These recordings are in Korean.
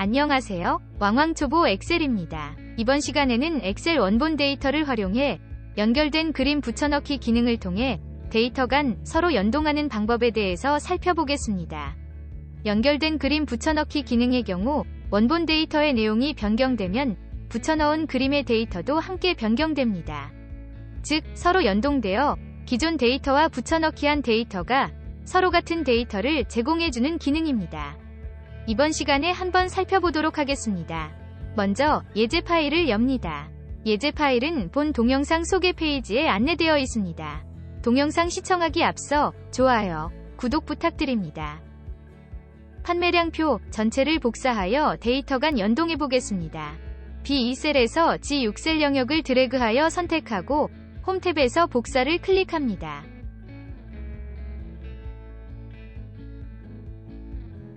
안녕하세요. 왕왕초보 엑셀입니다. 이번 시간에는 엑셀 원본 데이터를 활용해 연결된 그림 붙여넣기 기능을 통해 데이터 간 서로 연동하는 방법에 대해서 살펴보겠습니다. 연결된 그림 붙여넣기 기능의 경우 원본 데이터의 내용이 변경되면 붙여넣은 그림의 데이터도 함께 변경됩니다. 즉, 서로 연동되어 기존 데이터와 붙여넣기한 데이터가 서로 같은 데이터를 제공해주는 기능입니다. 이번 시간에 한번 살펴보도록 하겠습니다. 먼저 예제 파일을 엽니다. 예제 파일은 본 동영상 소개 페이지에 안내되어 있습니다. 동영상 시청하기 앞서 좋아요, 구독 부탁드립니다. 판매량표 전체를 복사하여 데이터 간 연동해 보겠습니다. B2셀에서 G6셀 영역을 드래그하여 선택하고 홈 탭에서 복사를 클릭합니다.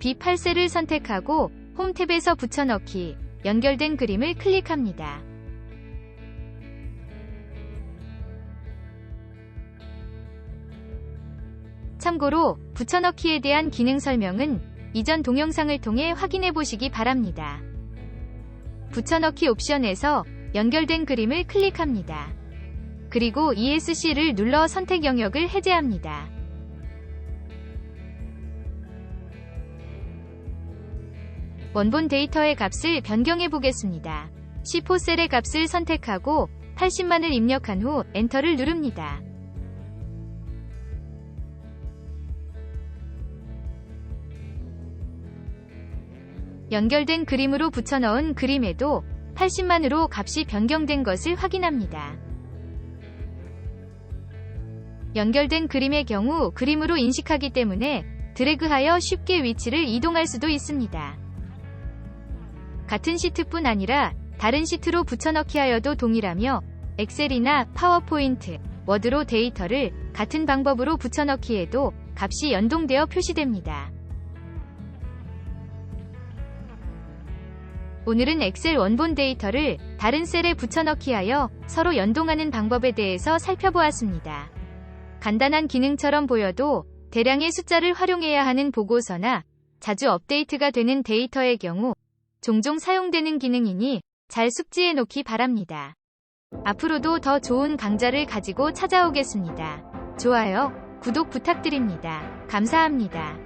B8셀을 선택하고 홈 탭에서 붙여넣기, 연결된 그림을 클릭합니다. 참고로 붙여넣기에 대한 기능 설명은 이전 동영상을 통해 확인해 보시기 바랍니다. 붙여넣기 옵션에서 연결된 그림을 클릭합니다. 그리고 ESC를 눌러 선택 영역을 해제합니다. 원본 데이터의 값을 변경해 보겠습니다. C4 셀의 값을 선택하고 80만을 입력한 후 엔터를 누릅니다. 연결된 그림으로 붙여넣은 그림에도 80만으로 값이 변경된 것을 확인합니다. 연결된 그림의 경우 그림으로 인식하기 때문에 드래그하여 쉽게 위치를 이동할 수도 있습니다. 같은 시트뿐 아니라 다른 시트로 붙여넣기 하여도 동일하며 엑셀이나 파워포인트, 워드로 데이터를 같은 방법으로 붙여넣기해도 값이 연동되어 표시됩니다. 오늘은 엑셀 원본 데이터를 다른 셀에 붙여넣기 하여 서로 연동하는 방법에 대해서 살펴보았습니다. 간단한 기능처럼 보여도 대량의 숫자를 활용해야 하는 보고서나 자주 업데이트가 되는 데이터의 경우 종종 사용되는 기능이니 잘 숙지해 놓기 바랍니다. 앞으로도 더 좋은 강좌를 가지고 찾아오겠습니다. 좋아요, 구독 부탁드립니다. 감사합니다.